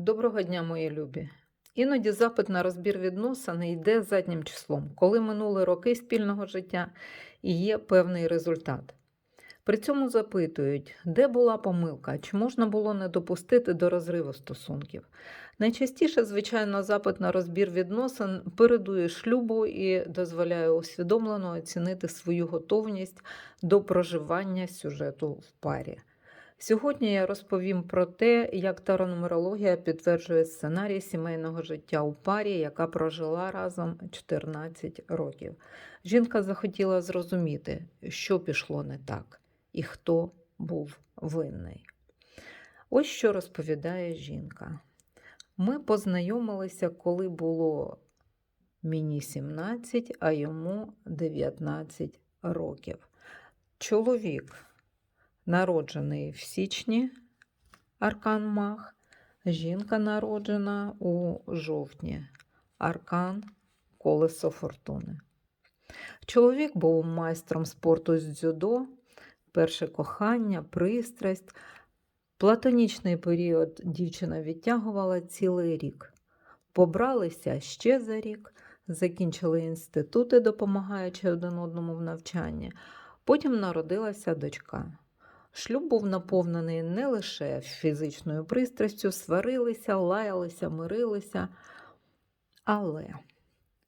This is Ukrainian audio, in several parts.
Доброго дня, мої любі. Іноді запит на розбір відносин йде заднім числом, коли минули роки спільного життя і є певний результат. При цьому запитують, де була помилка, чи можна було не допустити до розриву стосунків. Найчастіше, звичайно, запит на розбір відносин передує шлюбу і дозволяє усвідомлено оцінити свою готовність до проживання сюжету в парі. Сьогодні я розповім про те, як таронумерологія підтверджує сценарій сімейного життя у парі, яка прожила разом 14 років. Жінка захотіла зрозуміти, що пішло не так і хто був винний. Ось що розповідає жінка. Ми познайомилися, коли було мені 17, а йому 19 років. Чоловік народжений в січні Аркан Мах, жінка народжена у жовтні Аркан Колесо Фортуни. Чоловік був майстром спорту з дзюдо, перше кохання, пристрасть. Платонічний період дівчина відтягувала цілий рік. Побралися ще за рік, закінчили інститути, допомагаючи один одному в навчанні. Потім народилася дочка. Шлюб був наповнений не лише фізичною пристрастю, сварилися, лаялися, мирилися, але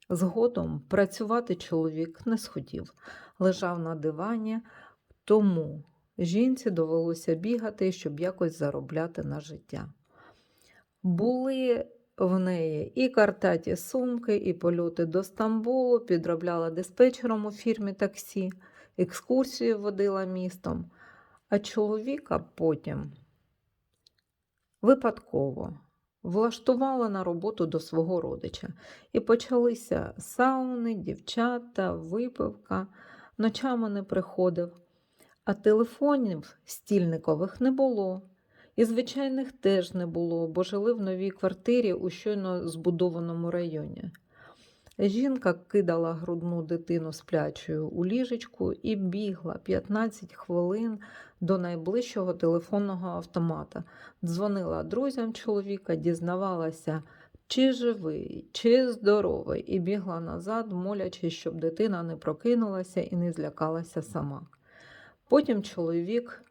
згодом працювати чоловік не схотів, лежав на дивані, тому жінці довелося бігати, щоб якось заробляти на життя. Були в неї і картаті сумки, і польоти до Стамбулу, підробляла диспетчером у фірмі таксі, екскурсії водила містом. А чоловіка потім випадково влаштувала на роботу до свого родича. І почалися сауни, дівчата, випивка, ночами не приходив, а телефонів стільникових не було. І звичайних теж не було, бо жили в новій квартирі у щойно збудованому районі. Жінка кидала грудну дитину сплячою у ліжечку і бігла 15 хвилин до найближчого телефонного автомата. Дзвонила друзям чоловіка, дізнавалася, чи живий, чи здоровий, і бігла назад, молячись, щоб дитина не прокинулася і не злякалася сама. Потім чоловік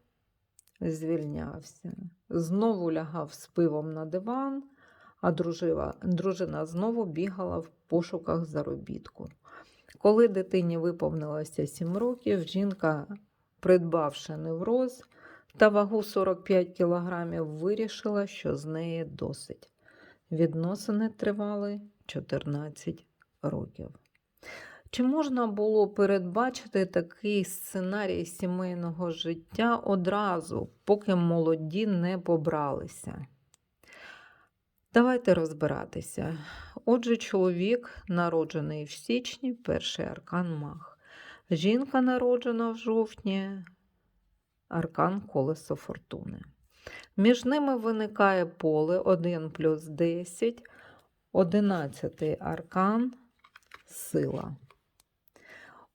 звільнявся, знову лягав з пивом на диван а дружина, дружина знову бігала в пошуках заробітку. Коли дитині виповнилося 7 років, жінка, придбавши невроз та вагу 45 кілограмів, вирішила, що з неї досить. Відносини тривали 14 років. Чи можна було передбачити такий сценарій сімейного життя одразу, поки молоді не побралися? Давайте розбиратися. Отже, чоловік народжений в січні, перший аркан мах. Жінка народжена в жовтні, аркан колесо фортуни. Між ними виникає поле 1 плюс 10, 11 аркан, сила.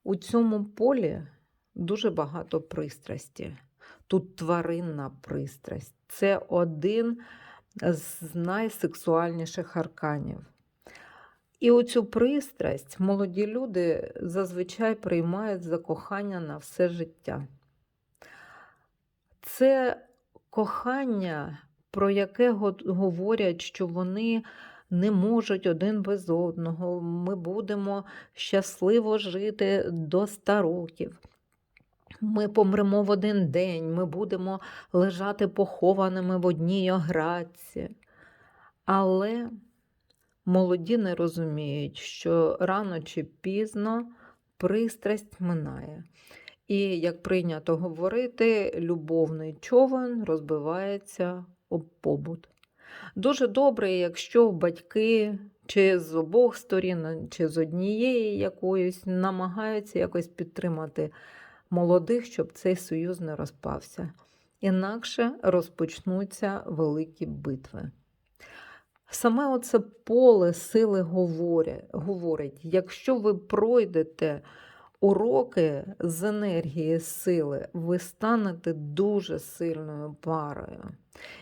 У цьому полі дуже багато пристрасті. Тут тваринна пристрасть. Це один з найсексуальніших арканів. І оцю пристрасть молоді люди зазвичай приймають за кохання на все життя. Це кохання, про яке говорять, що вони не можуть один без одного. Ми будемо щасливо жити до ста років. Ми помремо в один день, ми будемо лежати похованими в одній оградці. Але молоді не розуміють, що рано чи пізно пристрасть минає. І, як прийнято говорити, любовний човен розбивається об побут. Дуже добре, якщо батьки чи з обох сторін, чи з однієї якоїсь намагаються якось підтримати молодих, щоб цей союз не розпався. Інакше розпочнуться великі битви. Саме оце поле сили говорить, якщо ви пройдете уроки з енергії, сили, ви станете дуже сильною парою.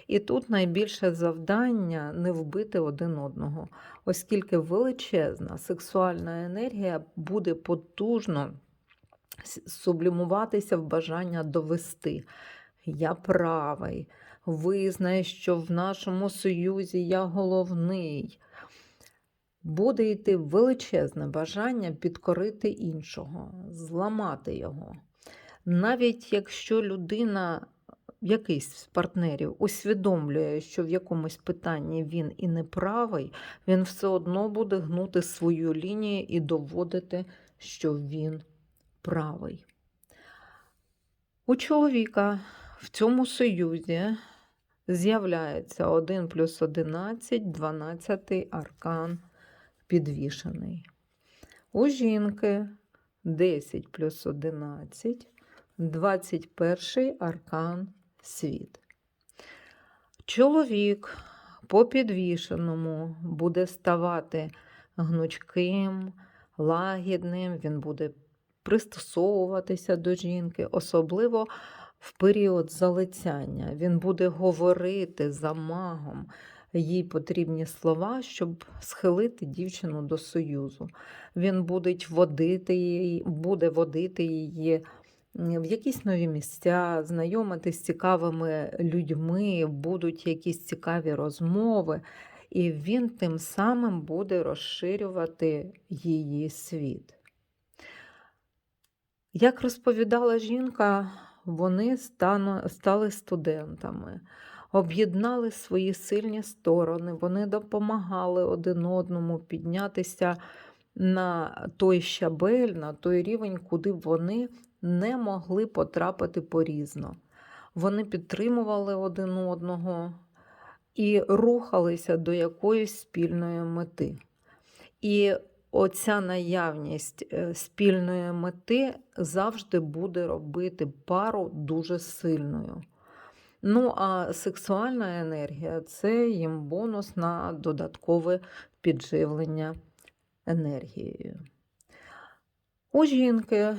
І тут найбільше завдання не вбити один одного, оскільки величезна сексуальна енергія буде потужно сублімуватися в бажання довести. Я правий, визнай, що в нашому союзі я головний. Буде йти величезне бажання підкорити іншого, зламати його. Навіть якщо людина, якийсь з партнерів, усвідомлює, що в якомусь питанні він і не правий, він все одно буде гнути свою лінію і доводити, що він правий. У чоловіка в цьому союзі з'являється 1 плюс 11, 12 аркан підвішений. У жінки 10 плюс 11, 21 аркан світ. Чоловік по підвішеному буде ставати гнучким, лагідним, він буде пристосовуватися до жінки, особливо в період залицяння. Він буде говорити за магом їй потрібні слова, щоб схилити дівчину до союзу. Він буде водити її, буде водити її в якісь нові місця, знайомити з цікавими людьми, будуть якісь цікаві розмови, і він тим самим буде розширювати її світ. Як розповідала жінка, вони стали студентами, об'єднали свої сильні сторони, вони допомагали один одному піднятися на той щабель, на той рівень, куди вони не могли потрапити порізно. Вони підтримували один одного і рухалися до якоїсь спільної мети. І оця наявність е, спільної мети завжди буде робити пару дуже сильною. Ну, а сексуальна енергія це їм бонус на додаткове підживлення енергією. У жінки е,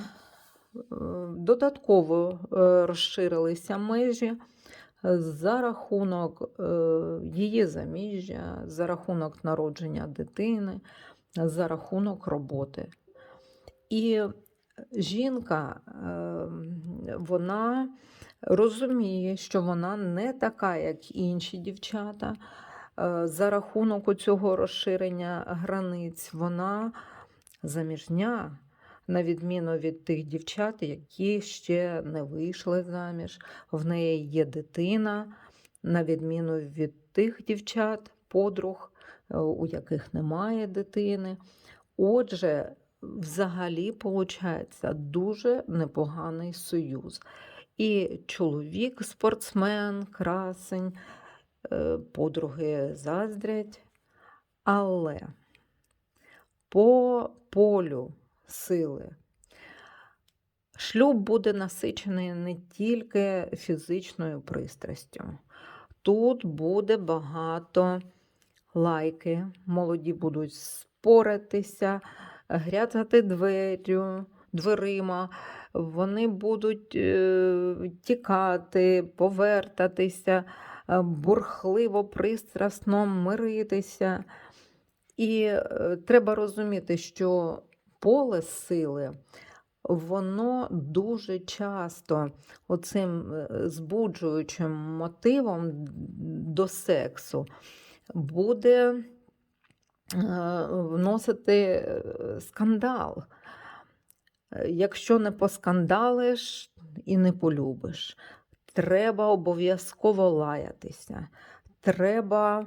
додатково е, розширилися межі за рахунок її заміжжя, за рахунок народження дитини, за рахунок роботи. І жінка, е, вона розуміє, що вона не така, як інші дівчата. Е, За рахунок цього розширення границь вона заміжня, на відміну від тих дівчат, які ще не вийшли заміж. В неї є дитина, на відміну від тих дівчат, подруг, у яких немає дитини. Отже, взагалі, виходить дуже непоганий союз. І чоловік, спортсмен, красень, е, подруги заздрять. Але по полю сили шлюб буде насичений не тільки фізичною пристрастю. Тут буде багато лайки, молоді будуть споритися, грязати дверю, дверима, вони будуть е, тікати, повертатися, е, бурхливо, пристрасно миритися. І е, треба розуміти, що поле сили, воно дуже часто оцим збуджуючим мотивом до сексу буде е, вносити е, скандал. Якщо не поскандалиш і не полюбиш, треба обов'язково лаятися. Треба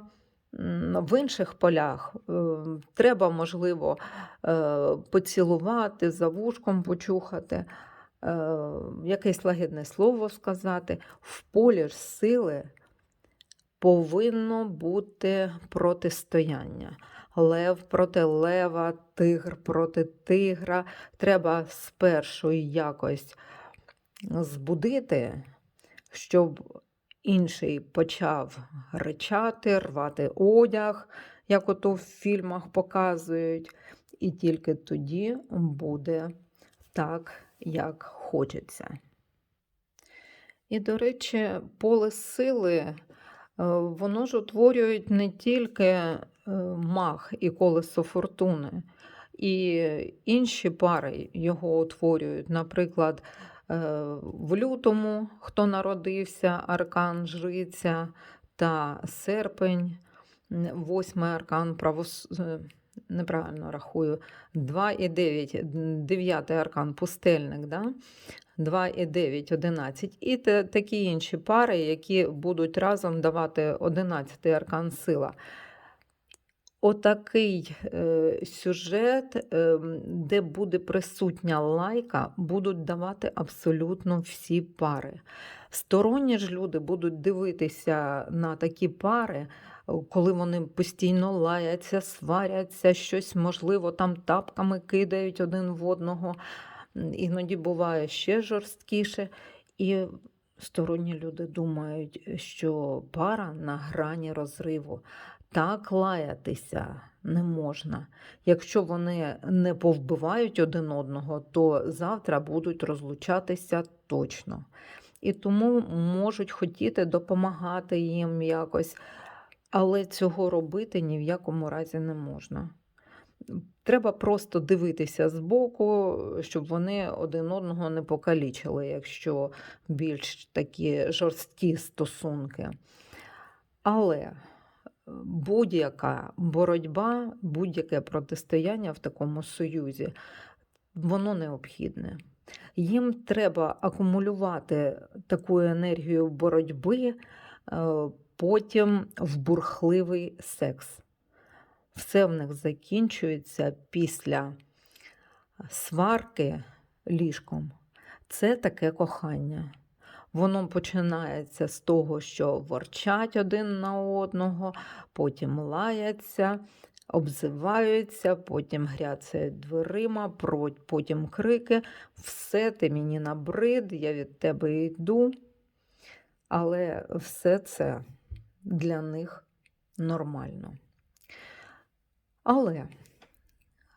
в інших полях е, треба, можливо, поцілувати, за вушком почухати, якесь лагідне слово сказати. В полі ж сили повинно бути протистояння. Лев проти лева, тигр проти тигра. Треба спершу якось збудити, щоб інший почав ричати, рвати одяг, як ото в фільмах показують. І тільки тоді буде так, як хочеться. І, до речі, поле сили воно ж утворюють не тільки е, мах і колесо фортуни, і інші пари його утворюють. Наприклад, е, в лютому, хто народився, аркан жриця та серпень, восьмий аркан правос... неправильно рахую, 2 і 9, аркан пустельник, да? 2 і 9, 11. І такі інші пари, які будуть разом давати 11 аркан сила. Отакий е, сюжет, е, де буде присутня лайка, будуть давати абсолютно всі пари. Сторонні ж люди будуть дивитися на такі пари, коли вони постійно лаяться, сваряться, щось, можливо, там тапками кидають один в одного. Іноді буває ще жорсткіше. І сторонні люди думають, що пара на грані розриву. Так лаятися не можна. Якщо вони не повбивають один одного, то завтра будуть розлучатися точно. І тому можуть хотіти допомагати їм якось, але цього робити ні в якому разі не можна. Треба просто дивитися збоку, щоб вони один одного не покалічили, якщо більш такі жорсткі стосунки. Але будь-яка боротьба, будь-яке протистояння в такому союзі, воно необхідне. Їм треба акумулювати таку енергію боротьби, е, потім в бурхливий секс. Все в них закінчується після сварки ліжком. Це таке кохання. Воно починається з того, що ворчать один на одного, потім лаяться, обзиваються, потім гряцають дверима, потім крики. Все ти мені набрид, я від тебе йду. Але все це для них нормально. Але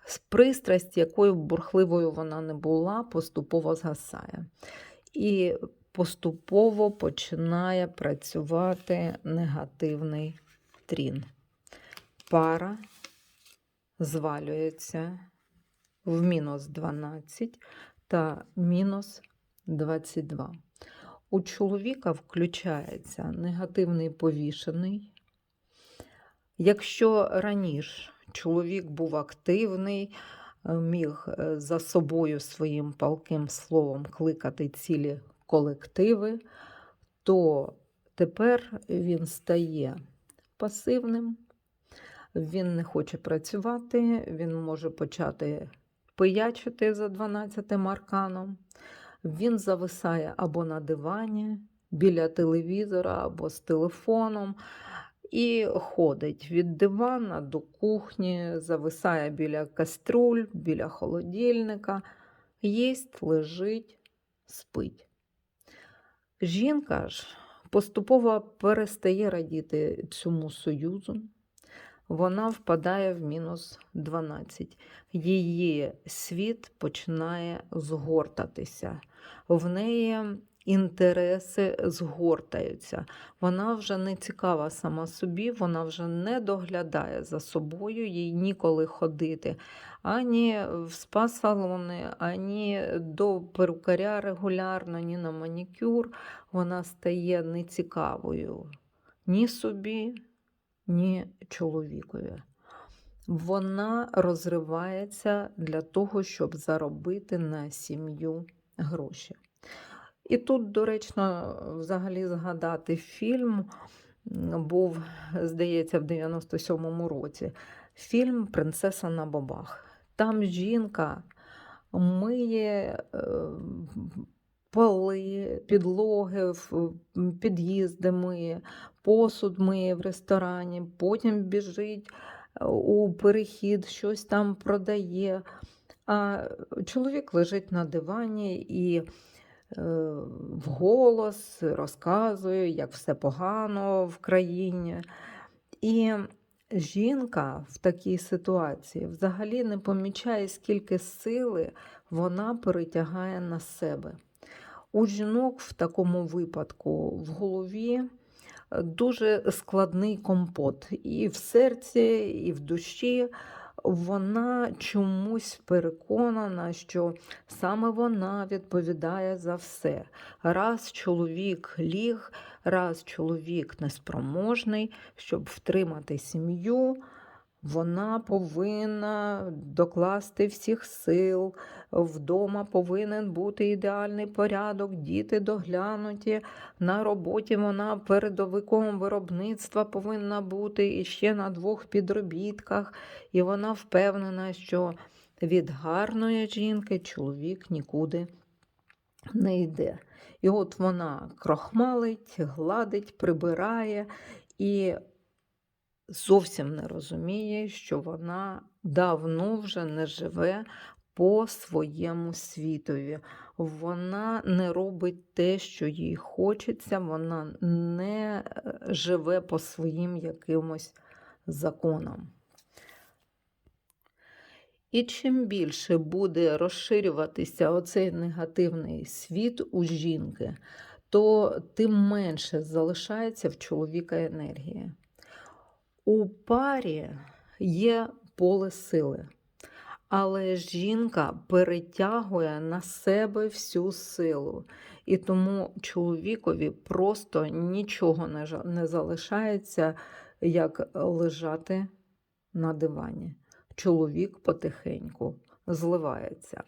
з пристрасть, якою бурхливою вона не була, поступово згасає. І поступово починає працювати негативний трін. Пара звалюється в мінус 12 та мінус 22. У чоловіка включається негативний повішений. Якщо раніше чоловік був активний, е, міг е, за собою своїм палким словом кликати цілі колективи, то тепер він стає пасивним, він не хоче працювати, він може почати пиячити за 12 арканом, він зависає або на дивані, біля телевізора, або з телефоном. І ходить від дивана до кухні, зависає біля каструль, біля холодильника, їсть, лежить, спить. Жінка ж поступово перестає радіти цьому союзу. Вона впадає в мінус 12. Її світ починає згортатися. В неї інтереси згортаються. Вона вже не цікава сама собі, вона вже не доглядає за собою, їй ніколи ходити ані в спа-салони, ані до перукаря регулярно, ні на манікюр. Вона стає нецікавою ні собі, ні чоловікові. Вона розривається для того, щоб заробити на сім'ю гроші. І тут доречно взагалі згадати фільм, був, здається, в 97-му році. Фільм Принцеса на бобах. Там жінка миє е, поли, підлоги, миє, посуд миє в ресторані, потім біжить е, у перехід, щось там продає. А чоловік лежить на дивані і е, вголос розказує, як все погано в країні. І жінка в такій ситуації взагалі не помічає, скільки сили вона перетягає на себе. У жінок в такому випадку в голові е, дуже складний компот. І в серці, і в душі вона чомусь переконана, що саме вона відповідає за все. Раз чоловік ліг, раз чоловік неспроможний, щоб втримати сім'ю. Вона повинна докласти всіх сил, вдома повинен бути ідеальний порядок, діти доглянуті. На роботі вона передовиком виробництва повинна бути і ще на двох підробітках. І вона впевнена, що від гарної жінки чоловік нікуди не йде. І от вона крохмалить, гладить, прибирає і зовсім не розуміє, що вона давно вже не живе по своєму світові. Вона не робить те, що їй хочеться, вона не е, живе по своїм якимось законам. І чим більше буде розширюватися оцей негативний світ у жінки, то тим менше залишається в чоловіка енергії. У парі є поле сили, але жінка перетягує на себе всю силу. І тому чоловікові просто нічого не залишається, як лежати на дивані. Чоловік потихеньку зливається.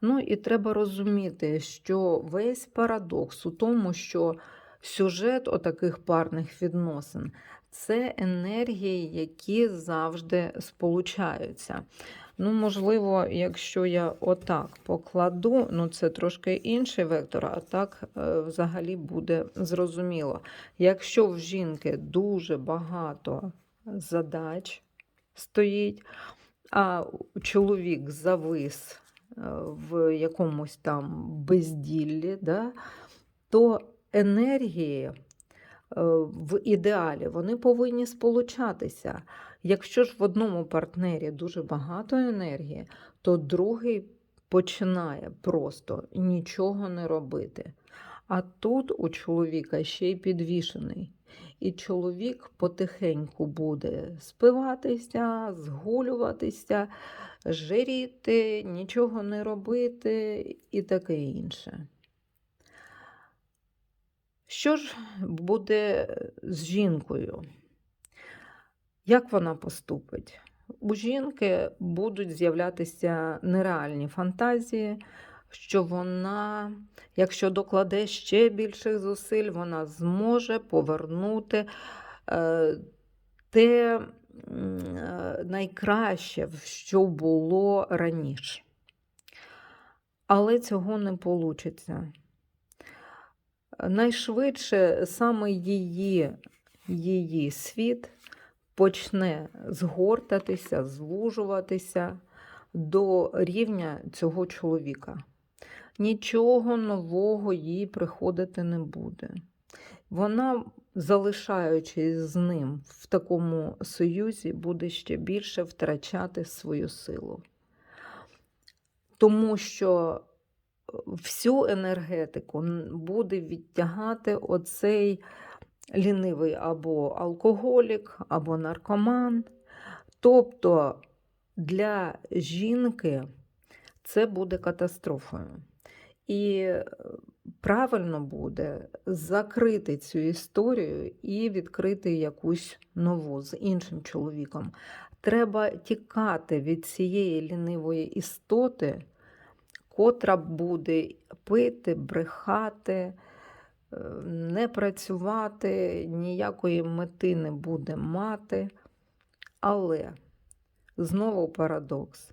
Ну і треба розуміти, що весь парадокс у тому, що сюжет отаких парних відносин це енергії, які завжди сполучаються. Ну, можливо, якщо я отак покладу, ну це трошки інший вектор, а так е, взагалі буде зрозуміло. Якщо в жінки дуже багато задач стоїть, а чоловік завис е, в якомусь там безділлі, да, то енергії в ідеалі вони повинні сполучатися. Якщо ж в одному партнері дуже багато енергії, то другий починає просто нічого не робити. А тут у чоловіка ще й підвішений. І чоловік потихеньку буде спиватися, згулюватися, жиріти, нічого не робити і таке інше. Що ж буде з жінкою? Як вона поступить? У жінки будуть з'являтися нереальні фантазії, що вона, якщо докладе ще більших зусиль, вона зможе повернути е, те е, найкраще, що було раніше. Але цього не вийде. Найшвидше саме її, її світ почне згортатися, звужуватися до рівня цього чоловіка. Нічого нового їй приходити не буде. Вона, залишаючись з ним в такому союзі, буде ще більше втрачати свою силу. Тому що всю енергетику буде відтягати оцей лінивий або алкоголік, або наркоман. Тобто для жінки це буде катастрофою. І е, правильно буде закрити цю історію і відкрити якусь нову з іншим чоловіком. Треба тікати від цієї лінивої істоти, котра буде пити, брехати, е, не працювати, ніякої мети не буде мати. Але знову парадокс.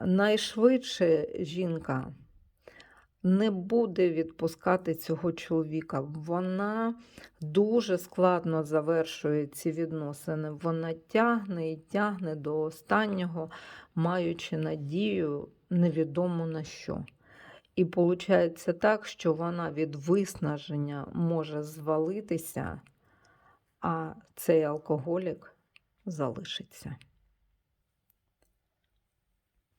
Найшвидше жінка не буде відпускати цього чоловіка. Вона дуже складно завершує ці відносини. Вона тягне і тягне до останнього, маючи надію невідомо на що. І виходить так, що вона від виснаження може звалитися, а цей алкоголік залишиться.